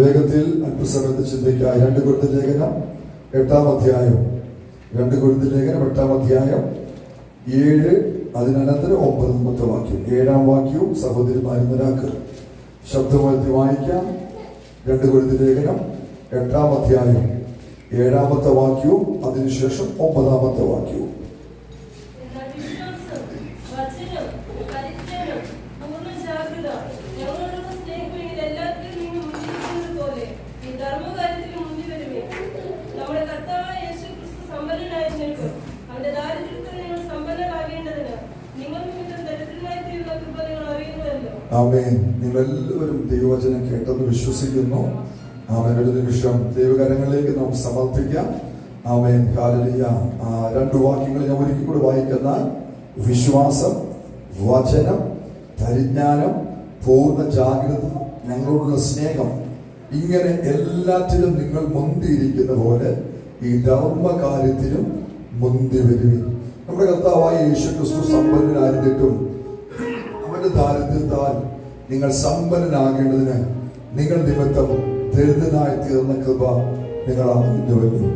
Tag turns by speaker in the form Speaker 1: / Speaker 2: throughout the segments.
Speaker 1: വേഗത്തിൽ അല്പസമയത്ത് ചിന്തിക്കുക. രണ്ട് കുരുത്ത ലേഖനം എട്ടാം അധ്യായം. രണ്ട് കുരുത്ത ലേഖനം എട്ടാം അധ്യായം. ഏഴ് അതിനനന്തരം ഒമ്പതാമത്തെ വാക്യം. ഏഴാം വാക്യവും സഹോദരിമാരുന്നരാക്ക് ശബ്ദമായി വായിക്കാം. രണ്ട് കുരുത്ത ലേഖനം എട്ടാം അധ്യായം. ഏഴാമത്തെ വാക്യവും അതിനുശേഷം ഒമ്പതാമത്തെ വാക്യവും
Speaker 2: എന്നാൽ വിശ്വാസം, വചനം, പരിജ്ഞാനം, പൂർണ ജാഗ്രത, ഞങ്ങളോടുള്ള സ്നേഹം ഇതിലെല്ലാത്തിലും നിങ്ങൾ മുന്നിലിരിക്കുന്നതുപോലെ ഈ ധർമ്മകാര്യത്തിലും മുന്നിൽ വരുമേ. നമ്മുടെ കർത്താവായ യേശുക്രിസ്തു സമ്പന്നനായിരുന്നിട്ടും അവന്റെ ദാരിദ്ര്യത്തിൽ നിങ്ങൾ സമ്പന്നരാകേണ്ടതിന് നിങ്ങൾ നിമിത്തം ദരിദ്രനായി തീരുന്ന കൃപ നിങ്ങൾ അറിയുന്നുവല്ലോ
Speaker 1: ആമേൻ നിങ്ങളെല്ലാവരും ദൈവവചനം കേട്ടെന്ന് വിശ്വസിക്കുന്നു. ഒരു നിമിഷം ദൈവകരങ്ങളിലേക്ക് നാം സമർപ്പിക്കാം. ആമേൻ. കാലിയ രണ്ട് വാക്യങ്ങൾ ഞാൻ ഒരിക്കൽ കൂടി വായിക്കുന്ന വിശ്വാസം വചനം പരിജ്ഞാനം പൂർണ ജാഗ്രത ഞങ്ങളോടുള്ള സ്നേഹം ഇങ്ങനെ എല്ലാറ്റിലും നിങ്ങൾ മുന്തിയിരിക്കുന്ന പോലെ ഈ ധർമ്മകാര്യത്തിലും മുന്തി വരുവിൻ. നമ്മുടെ കർത്താവായ യേശു ക്രിസ്തു സമ്പന്നനായിരുന്നിട്ടും അവന്റെ ദാരിദ്ര്യത്താൽ നിങ്ങൾ സമ്പന്നനാകേണ്ടതിന് നിങ്ങൾ നിമിത്തം ദരിദ്രനായി തീർന്ന കൃപ നിങ്ങൾ അറിഞ്ഞുവല്ലോ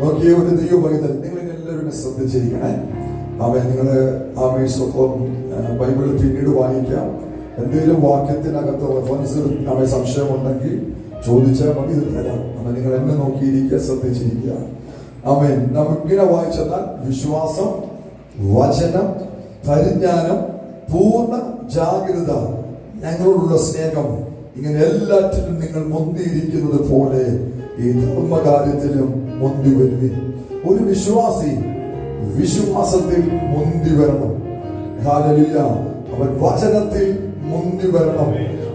Speaker 1: നോക്കിയ ഒരു ദൈവപൈതൽ നിങ്ങൾ എല്ലാവരും ശ്രദ്ധിച്ചിരിക്കണേ അവൻ നിങ്ങൾ ആമേ ബൈബിളിൽ പിന്നീട് വായിക്കാം. എന്തെങ്കിലും വാക്യത്തിനകത്ത് റെഫറൻസ് അവ സംശയമുണ്ടെങ്കിൽ ചോദിച്ചാൽ മതി തരാം. അവൻ നിങ്ങൾ എന്നെ നോക്കിയിരിക്കുക ശ്രദ്ധിച്ചിരിക്കുക. അവൻ നമുക്കിങ്ങനെ വായിച്ചെന്നാൽ വിശ്വാസം വചനം പരിജ്ഞാനം പൂർണ ജാഗ്രത ഞങ്ങളോടുള്ള സ്നേഹം ഇങ്ങനെ എല്ലാറ്റിലും നിങ്ങൾ മുന്തിയിരിക്കുന്നത് പോലെ ഈ ധർമ്മകാര്യത്തിലും മുന്തി വരുവിൻ ഒരു വിശ്വാസി വിശ്വാസത്തിൽ മുന്തി വരണം. അവൻ വചനത്തിൽ മുന്തി വരണം.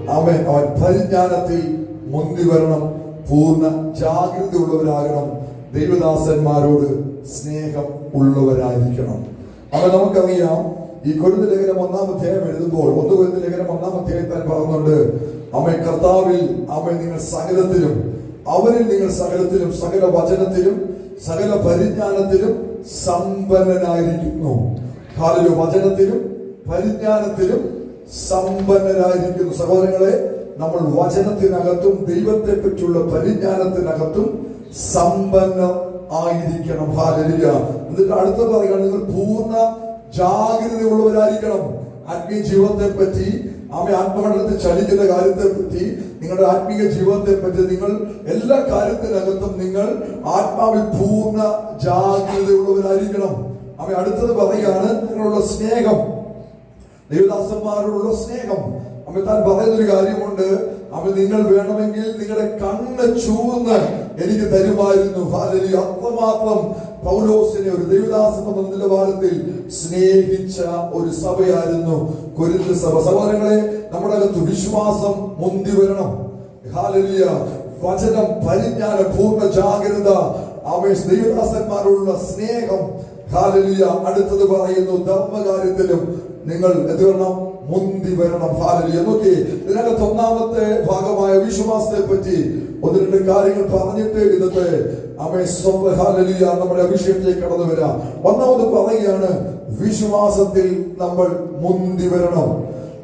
Speaker 1: അവൻ അവൻ പരിജ്ഞാനത്തിൽ മുന്തി വരണം. പൂർണ ജാഗ്രത ഉള്ളവരാകണം ദൈവദാസന്മാരോട് സ്നേഹം ഉള്ളവരായിരിക്കണം. അവ നമുക്കറിയാം ഈ കൊരുന്ന ലേഖനം ഒന്നാം അധ്യായം എഴുതുമ്പോൾ ഒന്ന് കൊരുന്ന ലേഖനം ഒന്നാം അധ്യായത്തിൽ പറഞ്ഞുണ്ട് അമ്മ കർത്താവിൽ അമ്മ നിങ്ങൾ സകലത്തിലും അവരിൽ നിങ്ങൾ സകലത്തിലും സകല വചനത്തിലും സകല പരിജ്ഞാനത്തിലും സമ്പന്നനായിരിക്കുന്നു. ഹാലിലോ വചനത്തിലും പരിജ്ഞാനത്തിലും സമ്പന്നരായിരിക്കുന്നു. സഹോദരങ്ങളെ നമ്മൾ വചനത്തിനകത്തും ദൈവത്തെ പറ്റിയുള്ള പരിജ്ഞാനത്തിനകത്തും സമ്പന്ന ആയിരിക്കണം. ഹാലിയ എന്നിട്ട് അടുത്ത പറയുകയാണ് നിങ്ങൾ പൂർണ ജാഗ്രതയുള്ളവരായിരിക്കണം. ആത്മീയ ജീവിതത്തെ പറ്റി ആമെ ആത്മമണ്ഡലത്തിൽ ചലിക്കുന്ന കാര്യത്തെ പറ്റി നിങ്ങളുടെ ആത്മീയ ജീവിതത്തെ പറ്റി നിങ്ങൾ എല്ലാ കാര്യത്തിനകത്തും നിങ്ങൾ ആത്മാവിൽ പൂർണ ജാഗ്രതയുള്ളവരായിരിക്കണം. അമ്മ അടുത്തത് പറയുകയാണ് നിങ്ങളുള്ള സ്നേഹം. ദേവദാസന്മാരോടുള്ള സ്നേഹം. അമ്മ താൻ പറയുന്നൊരു കാര്യമുണ്ട്. അവ നിങ്ങൾ വേണമെങ്കിൽ നിങ്ങളുടെ കണ്ണ് ചൂന്ന് എനിക്ക് തരുമായിരുന്നു. അത്രമാത്രം പൗലോസിനെ ഒരു ദൈവദാസൻ എന്ന നിലവാരത്തിൽ സ്നേഹിച്ച ഒരു സഭയായിരുന്നു കൊരിന്ത സഭ. സഹോദരങ്ങളെ നമ്മുടെ അകത്ത് വിശ്വാസം മുന്തി വരണം. ഹാലലിയ വചനം പരിജ്ഞാന പൂർണ ജാഗ്രത അവൻ ദൈവദാസന്മാരോടുള്ള സ്നേഹം. ഹാലലിയ അടുത്തത് പറയുന്നു ധർമ്മകാര്യത്തിലും നിങ്ങൾ എന്ത് വരണം മുന്തി വരണം ഹാലലിയ നോക്കി ഇതിനകത്ത് ഒന്നാമത്തെ ഭാഗമായ വിശ്വാസത്തെ പറ്റി ഒന്ന് രണ്ട് കാര്യങ്ങൾ പറഞ്ഞിട്ട് ഇന്നത്തെ അമേ ഹാലലിയ നമ്മുടെ അഭിഷേകത്തിലേക്ക് കടന്നു വരാം. ഒന്നാമത് പറയുകയാണ് വിശ്വാസത്തിൽ നമ്മൾ മുന്തി വരണം.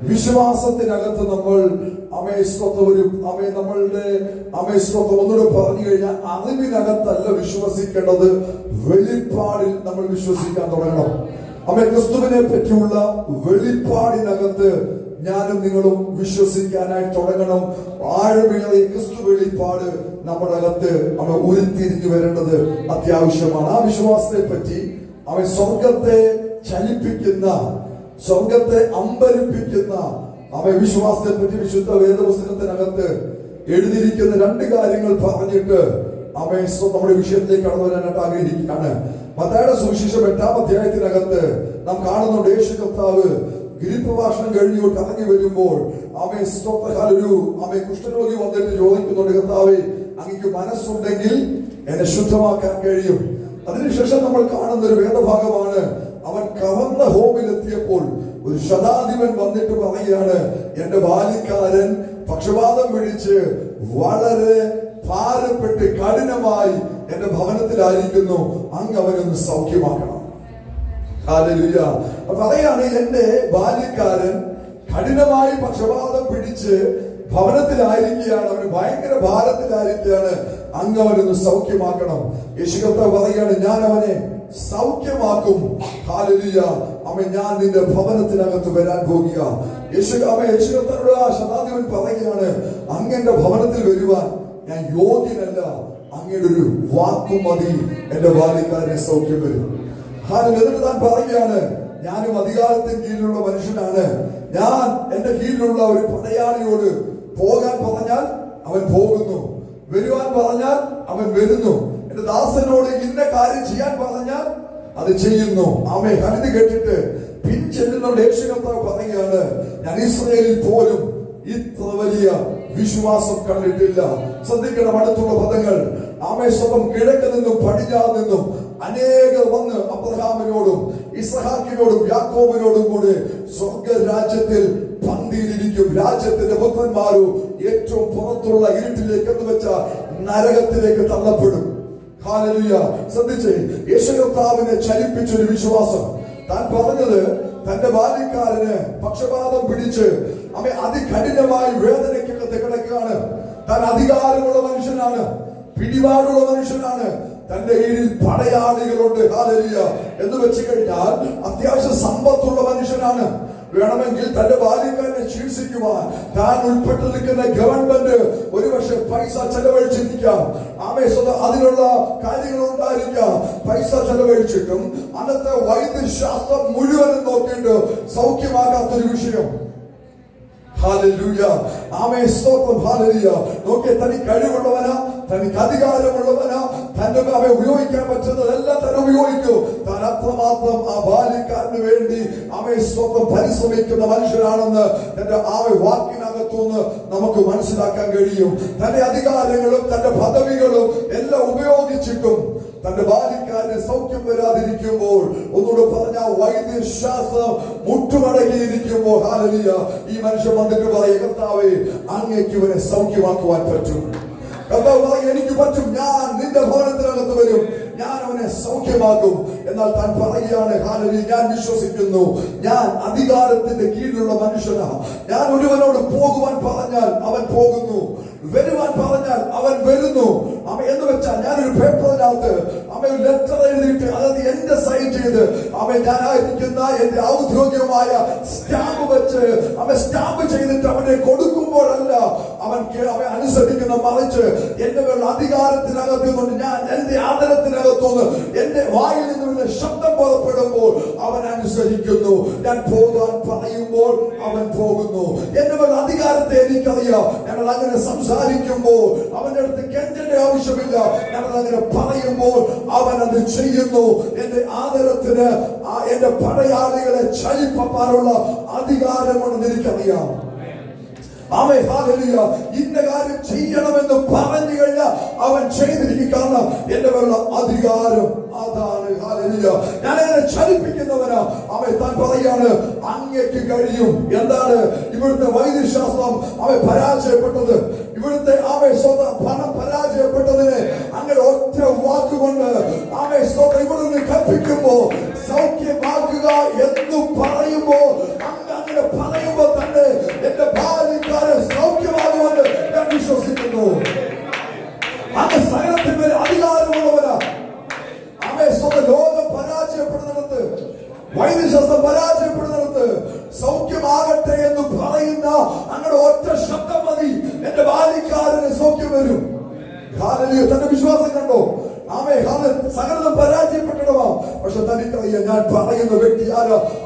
Speaker 1: വിശ്വാസത്തിനകത്ത് നമ്മൾ അമേശ്വത്വം ഒരു അമേ നമ്മളുടെ അമേശ്വത്വം ഒന്നുകൂടെ പറഞ്ഞു കഴിഞ്ഞാൽ അറിവിനകത്തല്ല വിശ്വസിക്കേണ്ടത്. വെളിപ്പാടിൽ നമ്മൾ വിശ്വസിക്കാൻ തുടങ്ങണം. അമ്മ ക്രിസ്തുവിനെ പറ്റിയുള്ള വെളിപ്പാടിനകത്ത് ഞാനും നിങ്ങളും വിശ്വസിക്കാനായി തുടങ്ങണം. ആഴമേറിയ ക്രിസ്തു വെളിപ്പാട് നമ്മുടെ അകത്ത് അവ ഉരുത്തിരിഞ്ഞു വരേണ്ടത് അത്യാവശ്യമാണ്. ആ വിശ്വാസത്തെ പറ്റി അവൻ സ്വർഗത്തെ ചലിപ്പിക്കുന്ന സ്വർഗത്തെ അമ്പരിപ്പിക്കുന്ന അവൻ വിശ്വാസത്തെ പറ്റി വിശുദ്ധ വേദപുസ്തകത്തിനകത്ത് എഴുതിയിരിക്കുന്ന രണ്ട് കാര്യങ്ങൾ പറഞ്ഞിട്ട് അവൻ നമ്മുടെ വിഷയത്തിലേക്ക് കടന്നു വരാനായിട്ട് ആഗ്രഹിക്കുകയാണ്. മത്തായുടെ സുവിശേഷം എട്ടാം അധ്യായത്തിനകത്ത് നാം കാണുന്നുണ്ട് യേശു കർത്താവ് ഗിരിപ്രഭാഷണം കഴിഞ്ഞു ഇറങ്ങി വരുമ്പോൾ അവൻ ഒരു അമേ കുഷ്ഠരോഗി വന്നിട്ട് ചോദിക്കുന്നുണ്ട് കർത്താവെ അങ്ങക്ക് മനസ്സുണ്ടെങ്കിൽ എന്നെ ശുദ്ധമാക്കാൻ കഴിയും. അതിനുശേഷം നമ്മൾ കാണുന്ന ഒരു വേദഭാഗമാണ് അവൻ കവർന്ന ഹോമിലെത്തിയപ്പോൾ ഒരു ശതാധിപൻ വന്നിട്ട് പറയുകയാണ് എന്റെ ബാലിക്കാരൻ പക്ഷപാതം പിടിച്ച് വളരെ ഭാരപ്പെട്ട് കഠിനമായി എന്റെ ഭവനത്തിലായിരിക്കുന്നു. അങ്ങ് അവനൊന്ന് സൗഖ്യമാക്കണം. പറയാണ് എന്റെ ബാല്യക്കാരൻ കഠിനമായി പക്ഷപാതം പിടിച്ച് ഭവനത്തിലായിരിക്കുകയാണ്. അവന് ഭയങ്കര ഭാരത്തിലായിരിക്കുകയാണ്. അങ്ങ് അവനൊന്ന് സൗഖ്യമാക്കണം. യേശു കർത്താവ് പറയുകയാണ് ഞാൻ അവനെ സൗഖ്യമാക്കും. ഹാലലിയ അമ്മ ഞാൻ നിന്റെ ഭവനത്തിനകത്ത് വരാൻ പോകുക. യേശു അമ്മ യേശു കർത്താവിനോട് ആ ശതാധിപൻ പറയുകയാണ് അങ്ങന്റെ ഭവനത്തിൽ വരുവാൻ ഞാൻ യോഗ്യനല്ല. അങ്ങയുടെ ഒരു വാക്കും മതി. എന്റെ ബാല്യക്കാരനെ സൗഖ്യം വരും എന്നിട്ട് താൻ പറയുകയാണ് ഞാനും അധികാരത്തിന് കീഴിലുള്ള മനുഷ്യനാണ്. ഞാൻ എന്റെ കീഴിലുള്ള ഒരു പടയാളിയോട് പോകാൻ പറഞ്ഞാൽ അവൻ പോകുന്നു. വരുവാൻ പറഞ്ഞാൽ അവൻ വരുന്നു. എന്റെ ദാസനോട് ഇന്ന കാര്യം ചെയ്യാൻ പറഞ്ഞാൽ അത് ചെയ്യുന്നു. ആമേ കണിത് കേട്ടിട്ട് പിൻചെല്ലുന്ന യേശു കർത്താവ് പറയുകയാണ് ഞാൻ ഇസ്രയേലിൽ പോലും ഇത്ര വലിയ വിശ്വാസം കണ്ടിട്ടില്ല. ശ്രദ്ധിക്കണം അടുത്തുള്ള പദങ്ങൾ. ആമേശ്വരം കിഴക്ക് നിന്നും പടിഞ്ഞാറ് നിന്നും അനേകർ വന്ന് അബ്രഹാമിനോടും ഇസഹാക്കിനോടും യാക്കോബിനോടും കൂടെ സ്വർഗ രാജ്യത്തിൽ പന്തിയിലിരിക്കും. രാജ്യത്തിന്റെ പുത്രന്മാരും ഏറ്റവും പുറത്തുള്ള ഇരുട്ടിലേക്ക് എന്ന് വെച്ച നരകത്തിലേക്ക് തള്ളപ്പെടും. ശ്രദ്ധിച്ചേ യേശു കർത്താവിനെ ചലിപ്പിച്ചൊരു വിശ്വാസം. താൻ പറഞ്ഞത് തന്റെ ബാല്യക്കാരന് പക്ഷപാതം പിടിച്ച് അവ അതികഠിനമായി വേദനയ്ക്കകത്ത് കിടക്കുകയാണ് താൻ അധികാരമുള്ള മനുഷ്യനാണ് പിടിപാടുള്ള മനുഷ്യനാണ്. തന്റെ കീഴിൽ പടയാളികളുണ്ട്. എന്ന് വെച്ച് കഴിഞ്ഞാൽ അത്യാവശ്യം സമ്പത്തുള്ള മനുഷ്യനാണ്. വേണമെങ്കിൽ തന്റെ ബാല്യക്കാരനെ ചികിത്സിക്കുവാൻ താൻ ഉൾപ്പെട്ട് നിൽക്കുന്ന ഗവൺമെന്റ് ഒരുപക്ഷെ പൈസ ചെലവഴിച്ചിരിക്കാം. ആമേശ്വത അതിനുള്ള കാര്യങ്ങൾ ഉണ്ടായിരിക്കാം. പൈസ ചെലവഴിച്ചിട്ടും അന്നത്തെ വൈദ്യശാസ്ത്രം മുഴുവനും നോക്കിയിട്ട് സൗഖ്യമാകാത്തൊരു വിഷയം. ആമേ നോക്കിയ തനിക്ക് കഴിവുള്ളവനാ തനിക്ക് അധികാരമുള്ളവനാ തന്റെ അവയെ ഉപയോഗിക്കാൻ പറ്റുന്നതെല്ലാം തന്നെ ഉപയോഗിക്കൂ. താൻ അത്രമാത്രം ആ ബാല്യക്കാരന് വേണ്ടി അവയെ സ്വന്തം പരിശ്രമിക്കുന്ന മനുഷ്യരാണെന്ന് തന്റെ ആ വാക്കിനകത്തുനിന്ന് നമുക്ക് മനസ്സിലാക്കാൻ കഴിയും. തന്റെ അധികാരങ്ങളും തന്റെ പദവികളും എല്ലാം ഉപയോഗിച്ചിട്ടും തന്റെ ബാല്യക്കാരന് സൗഖ്യം വരാതിരിക്കുമ്പോൾ ഒന്നുകൂടെ പറഞ്ഞ വൈദ്യശാസ്ത്രം മുട്ടുമടങ്ങിയിരിക്കുമ്പോൾ ഹാലലിയ ഈ മനുഷ്യൻ വന്നിട്ട് പറയും കർത്താവേ അങ്ങേക്ക് ഇവനെ സൗഖ്യമാക്കുവാൻ പറ്റും. എനിക്ക് പറ്റും. ഞാൻ നിന്റെ ഭവനത്തിനകത്ത് വരും. ഞാൻ അവനെ സൗഖ്യമാക്കും. എന്നാൽ താൻ പറയുകയാണ് ഹാലലി ഞാൻ വിശ്വസിക്കുന്നു. ഞാൻ അധികാരത്തിന്റെ കീഴിലുള്ള മനുഷ്യനാ. ഞാൻ ഒരുവനോട് പോകുവാൻ പറഞ്ഞാൽ അവൻ പോകുന്നു. വരുവാൻ പറഞ്ഞാൽ അവൻ വരുന്നു. അമ്മ എന്ന് വെച്ചാൽ ഞാനൊരു പേപ്പറിനകത്ത് അമ്മ ഒരു ലെറ്റർ എഴുതിയിട്ട് അതായത് എന്റെ സൈൻ ചെയ്ത് അമ്മ ഞാനായിരിക്കുന്ന എന്റെ ഔദ്യോഗികമായ സ്റ്റാമ്പ് വെച്ച് അമ്മ സ്റ്റാമ്പ് ചെയ്തിട്ട് അവനെ കൊടുക്കുമ്പോഴല്ല അവൻ അവൻ അനുസരിക്കുന്ന മറിച്ച് എന്റെ മേലുള്ള അധികാരത്തിനകത്ത് കൊണ്ട് ഞാൻ എന്റെ ആദരത്തിനകത്തുനിന്ന് എന്റെ വായിൽ നിന്നുള്ള ശബ്ദം പുറപ്പെടുമ്പോൾ അവൻ അനുസരിക്കുന്നു. ഞാൻ പോകാൻ പറയുമ്പോൾ അവൻ പോകുന്നു. എന്റെ മേലുള്ള അധികാരത്തെ എനിക്കറിയാം. ഞങ്ങൾ അങ്ങനെ സംസാരിക്കുമ്പോൾ അവന്റെ അടുത്ത് കെഞ്ചന്റെ ആവശ്യമില്ല. ഞങ്ങൾ അങ്ങനെ പറയുമ്പോൾ അവൻ അത് ചെയ്യുന്നു. എന്റെ ആദരത്തിന് എന്റെ പടയാളികളെ ചലിപ്പാനുള്ള അധികാരമുണ്ടെന്ന് എനിക്കറിയാം. ആമേ ഹാലലിയ ഇന്ന കാര്യം ചെയ്യണമെന്ന് പറഞ്ഞു കഴിഞ്ഞാൽ അവൻ ചെയ്തിരിക്കും കാരണം എന്റെ മേലുള്ള അധികാരം അതാണ് ഹാലലിയ. ഞാൻ എന്നെ ചലിപ്പിക്കുന്നവനാ. അവൻ താൻ പറയാണ് അങ്ങേക്ക് കഴിയും. എന്താണ് ഇവിടുത്തെ വൈദ്യശാസ്ത്രം? അവൻ പരാജയപ്പെട്ടത്. ഇവിടുത്തെ ആമേ സ്വന്തം പണം പരാജയപ്പെട്ടതിന് അങ്ങനെ ഒറ്റ വാക്കുകൊണ്ട് അവൻ സ്വന്തം ഇവിടെ നിന്ന് കൽപ്പിക്കുമ്പോ സൗഖ്യമാക്കുക എന്ന് പറയുമ്പോ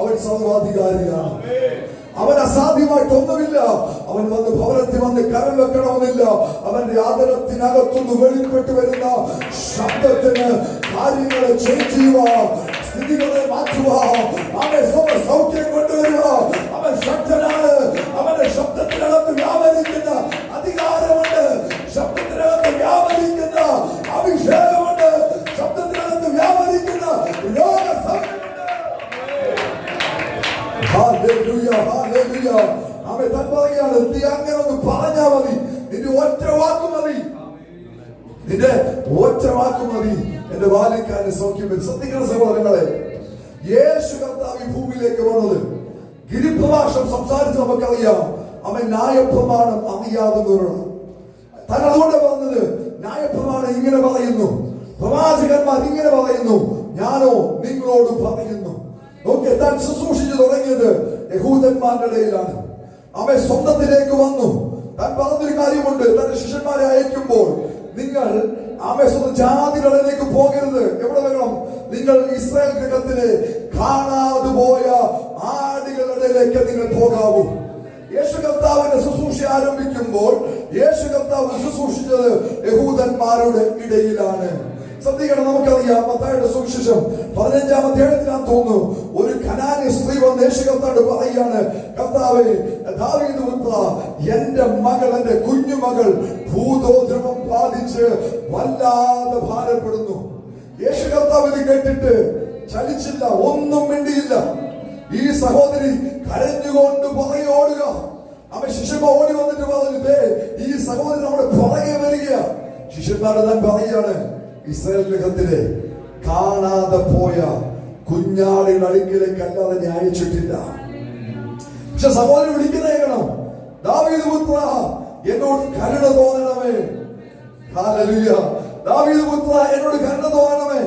Speaker 1: അവൻ സർവാധികാരിയാണ് അവൻ അസാധ്യമായിട്ടൊന്നുമില്ല അവൻ വന്ന് ഭവനത്തിൽ വന്ന് കരം വെക്കണമെന്നില്ല. അവന്റെ ആദരത്തിനകത്തുനിന്ന് വെളിപ്പെട്ട് വരുന്ന ശബ്ദത്തിന് കാര്യങ്ങളെ ചേഞ്ച് ചെയ്യുക. സ്ഥിതികളെ മാറ്റുക. അവനെ സൗഖ്യം കൊണ്ടുവരിക. അവൻ ശക്തനാണ് അവന്റെ ശബ്ദത്തിനകത്ത് വ്യാപരിക്കുന്ന അധികാരമുണ്ട്. ശബ്ദത്തിനകത്ത് വ്യാപരിക്കുന്ന അഭിഷേകമുണ്ട്. ശബ്ദത്തിനകത്ത് വ്യാപരിക്കുന്ന ലോക. അവൻ താൻ പറയുകയാണ് നീ അങ്ങനെ ഒന്ന് പറഞ്ഞാ മതി. നിന്റെ ഒറ്റ വാക്ക് മതി. നിന്റെ ഒറ്റ വാക്ക് മതി. എന്റെ ബാല്യക്കാരന് സൗഖ്യം ശ്രദ്ധിക്കുന്ന സഹോദരങ്ങളെ. യേശു കർത്താവ് ഈ ഭൂമിയിലേക്ക് വന്നത്. ഗിരിപ്രഭാഷം സംസാരിച്ച് നമുക്കറിയാം. അവൻ ന്യായപ്രമാണം അറിയാവുന്നവരാണ്. താൻ അതുകൊണ്ട് പറഞ്ഞത്. ന്യായപ്രമാണം ഇങ്ങനെ പറയുന്നു. പ്രവാചകന്മാർ ഇങ്ങനെ പറയുന്നു. ഞാനോ നിങ്ങളോട് പറയുന്നു. നോക്കിയ താൻ ഇടയിലാണ് അവൻ സ്വന്തത്തിലേക്ക് വന്നു. താൻ പറഞ്ഞൊരു കാര്യമുണ്ട്. തന്റെ ശിഷ്യന്മാരെ അയക്കുമ്പോൾ നിങ്ങൾ ആമേ സ്വന്തം ജാതികളിലേക്ക് പോകരുത്. എവിടെ വരണം നിങ്ങൾ ഇസ്രായേൽ ഗ്രഹത്തിലെ കാണാതെ പോയ ആടുകളുടെ ഇടയിലേക്ക് നിങ്ങൾ പോകാവൂ. യേശു കർത്താവിന്റെ ശുശ്രൂഷ ആരംഭിക്കുമ്പോൾ യേശു കർത്താവ് ശുശ്രൂഷിച്ചത് യഹൂദന്മാരുടെ ഇടയിലാണ്. ശ്രദ്ധിക്കണം നമുക്കറിയാം. പത്തായിട്ട് സുവിശേഷം പതിനഞ്ചാം അധ്യായത്തിനാണ് തോന്നുന്നു. ഒരു ഖനാനി സ്ത്രീ വന്ന് യേശു കർത്താവ് പറയുകയാണ് കർത്താവെ ദാവീദ് എന്റെ മകൾ എന്റെ കുഞ്ഞുമകൾ ഭൂതോദ്രവം ബാധിച്ച് വല്ലാതെ ഭാരപ്പെടുന്നു. യേശു കർത്താവ് ഇത് കേട്ടിട്ട് ചലിച്ചില്ല ഒന്നും മിണ്ടിയില്ല. ഈ സഹോദരി കരഞ്ഞുകൊണ്ട് പുറകെ ഓടുക. അവൻ ശിശുമ ഓടി വന്നിട്ട് പറഞ്ഞു ഈ സഹോദരി നമ്മുടെ പുറകെ വരിക ശിഷ്യന്മാരുടെ താൻ പറയുകയാണ് ഇസ്രായേൽ ഗൃഹത്തിലെ കാണാതെ പോയ കുഞ്ഞാളികൾ അടുക്കിലേക്ക് അല്ലാതെ ഞാൻ പക്ഷെ സഹോദരൻ വിളിക്കുന്നേക്കണം ദാവീദ് പുത്ര എന്നോട് കരുണ തോന്നണമേ. ഹല്ലേലൂയ ദാവീദ് പുത്ര എന്നോട് കരുണ തോന്നണമേ.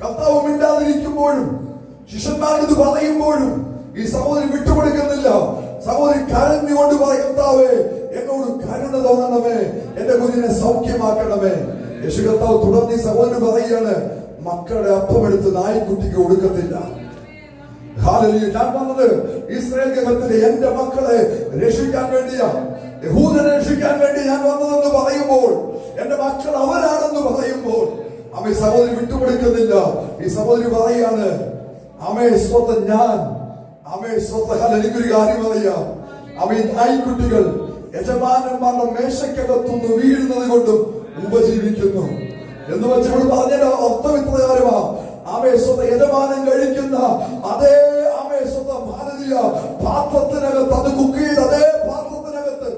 Speaker 1: കർത്താവ് മിണ്ടാതിരിക്കുമ്പോഴും ശിഷ്യന്മാർ ഇത് പറയുമ്പോഴും ഈ സഹോദരി വിട്ടുകൊടുക്കുന്നില്ല. സഹോദരി കരഞ്ഞുകൊണ്ട് പറയും കർത്താവേ എന്നോട് കരുണ തോന്നണമേ. എന്റെ കുഞ്ഞിനെ സൗഖ്യമാക്കണമേ. യേശു കർത്താവ് തുടർന്ന് ഈ സഹോദരൻ പറയുകയാണ് മക്കളുടെ അപ്പമെടുത്ത് നായ്ക്കുട്ടിക്ക് കൊടുക്കത്തില്ല. ഞാൻ വന്നത് ഇസ്രായേൽ ഗ്രഹത്തിലെ എന്റെ മക്കളെ രക്ഷിക്കാൻ വേണ്ടിയാ. യഹൂദനെ രക്ഷിക്കാൻ വേണ്ടി ഞാൻ വന്നതെന്ന് പറയുമ്പോൾ എന്റെ മക്കൾ അവരാണെന്ന് പറയുമ്പോൾ ഈ സഹോദരി വിട്ടുകൊടുക്കുന്നില്ല. ഈ സഹോദരി പറയാണ് അമ്മേ സ്വന്തം ഞാൻ അമ്മേ സ്വന്തം ഹല എനിക്കൊരു കാര്യം അറിയാം ഈ നായ്ക്കുട്ടികൾ യജമാനന്മാരുടെ മേശക്കകത്തുനിന്ന് വീഴുന്നത് കൊണ്ടും ഉപജീവിക്കുന്നു. എന്ന് വെച്ച് ഇവിടെ പറഞ്ഞതിന്റെ അർത്ഥം ഇപ്രകാരമാ ആമേ സ്വത യജമാനം കഴിക്കുന്ന അതേ ആമേ സ്വത ഭാരതീയ പാത്രത്തിനകത്ത് അത് കുക്ക് ചെയ്ത് അതേ പാത്രത്തിനകത്ത്.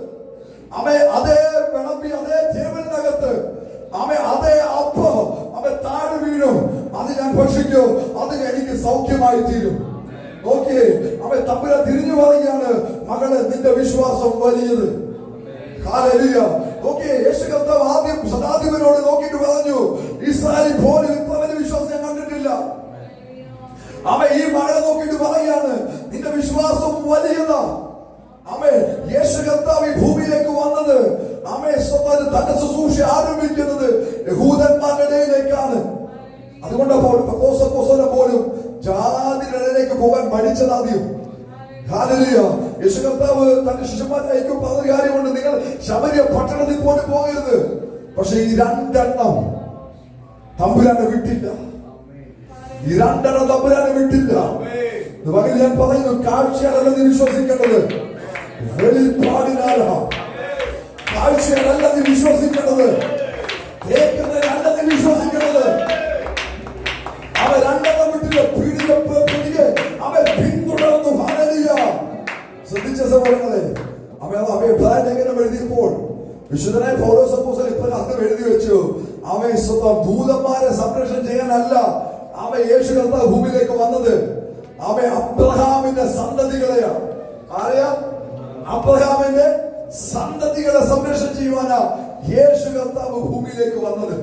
Speaker 1: അമേ അതേ വിളമ്പി അതേ ജീവനകത്ത് അമേ അതേ അപ്പോ അമേ താഴെ വീഴും. അത് ഞാൻ ഭക്ഷിക്കും. അത് എനിക്ക് സൗഖ്യമായി തീരും. നോക്കിയേ അവൻ തമ്മിലെ തിരിഞ്ഞു പറയുകയാണ് മകളെ നിന്റെ വിശ്വാസം വലിയത്. ഹല്ലേലൂയ. നോക്കിയേ യേശു കർത്താവ് ആദ്യം സദാധിപനോട് നോക്കിയിട്ട് പറഞ്ഞു രണ്ടെണ്ണം. തമ്പുരാനെ വിട്ടില്ല. ഈ രണ്ടെണ്ണം തമ്പുരാനെ വിട്ടില്ല. പകൽ ഞാൻ പറയുന്നു കാഴ്ചയല്ല നീ വിശ്വസിക്കേണ്ടത്. വെളിപ്പാടിനാലാ കാഴ്ചയല്ല നീ വിശ്വസിക്കേണ്ടത്. കേൾക്കുന്നതിനല്ല നീ വിശ്വസിക്കേണ്ടത്. അവ രണ്ടെണ്ണം വിട്ടില്ല പീഡിതപ്പ് പിടികെ അവൻ പിന്തുടർന്നു. ഹല്ലേലൂയ. ശ്രദ്ധിച്ച സഹോദരങ്ങളെ അവ അവയെ ലേഖനം എഴുതിയപ്പോൾ വിശുദ്ധനായ പൗലോസ് അപ്പോസ്തലൻ ഇപ്രകാരം എഴുതി അവൻ സ്വന്തം ഭൂതന്മാരെ സംരക്ഷണം ചെയ്യാനല്ല അവ യേശു കർത്താവ് ഭൂമിയിലേക്ക് വന്നത്. അവ അബ്രഹാമിന്റെ സന്തതികളെയാ ആരെയാ? അബ്രഹാമിന്റെ സന്തതികളെ സംരക്ഷണം ചെയ്യുവാനാ യേശു കർത്താവ് ഭൂമിയിലേക്ക് വന്നത്.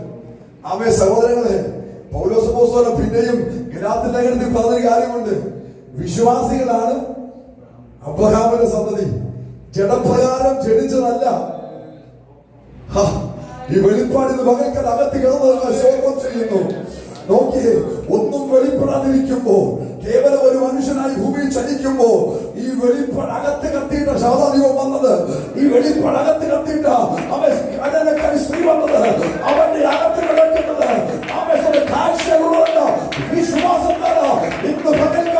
Speaker 1: അവയെ സഹോദരങ്ങളെ പൗലോസ് അപ്പോസ്തലൻ പിന്നെയും ഗലാത്യ ലേഖനത്തിൽ പറഞ്ഞൊരു കാര്യമുണ്ട്. വിശ്വാസികളാണ് അബ്രഹാമിന്റെ സന്തതി. ജഡപ്രകാരം ജനിച്ചതല്ല. ഈ വെളിപ്പാടിന് പകൽക്കൽ അകത്ത് കിടന്നത് ശോകം ചെയ്യുന്നു. നോക്കിയേ ഒന്നും വെളിപ്പെടാതിരിക്കുമ്പോ കേവലം ഒരു മനുഷ്യനായി ഭൂമിയിൽ ചലിക്കുമ്പോ ഈ വെളിപ്പടകത്ത് കത്തിയിട്ട ശാതാധികം വന്നത്. ഈ വെളിപ്പടകത്ത് കത്തിയിട്ട അവൻ കടലക്കരി സ്ത്രീ വന്നത്. അവന്റെ അകത്ത് കിടക്കുന്നത്. അവൻ കാഴ്ചകളുള്ള വിശ്വാസത്താണ് ഇന്ന് പകൽക്കാലം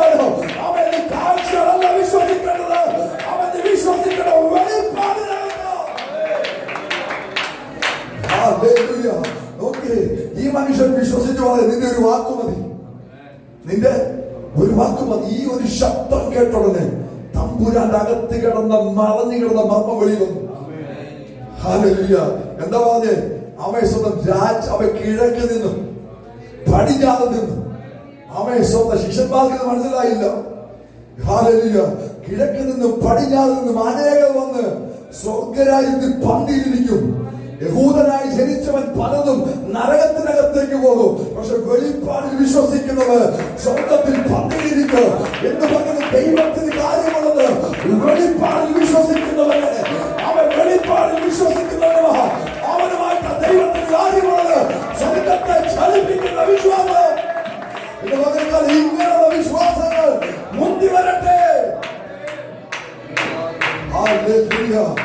Speaker 1: നോക്കിയേ ഈ മനുഷ്യൻ വിശ്വസിച്ചോളെ നിന്റെ ഒരു വാക്ക് മതി. നിന്റെ ഒരു വാക്ക് മതി. ഈ ഒരു ശബ്ദം കേട്ടുടനെ തമ്പുരാന്റെ അകത്ത് കിടന്ന മറഞ്ഞു കിടന്ന മർമ്മ വെളി വന്നു. എന്താ പറഞ്ഞേ? അവൻ സ്വന്തം രാജ് അവൻ കിഴക്ക് നിന്നു. പടിഞ്ഞാറ് നിന്നു. അവൻ സ്വന്തം ശിഷ്യന്മാർക്ക് മനസ്സിലായില്ല. കിഴക്ക് നിന്നും പടിഞ്ഞാറ് നിന്നും അനേകം വന്ന് സ്വർഗരാജ്യത്തിൽ പന്തിയിലിരിക്കും യഹൂദനായി ജനിച്ചവൻ പലതും നരകത്തിനകത്തേക്ക് പോകും. പക്ഷെ വെളിപ്പാടിൽ വിശ്വസിക്കുന്നവർ സ്വർഗത്തിൽ പന്തിയിരിക്കും എന്ന് പറയുന്ന ദൈവത്തിന് കാര്യമുള്ളത് വെളിപ്പാടിൽ വിശ്വസിക്കുന്നവന്. അവൻ വെളിപ്പാടിൽ വിശ്വസിക്കുന്നവനോ അവനുമായിട്ട് ദൈവത്തിന് കാര്യമുള്ളത് സ്വർഗത്തെ ചലിപ്പിക്കുന്ന വിശ്വാസം. എന്ന് പറഞ്ഞാൽ ഇങ്ങനെയുള്ള വിശ്വാസങ്ങൾ മുന്തി വരട്ടെ. Hallelujah.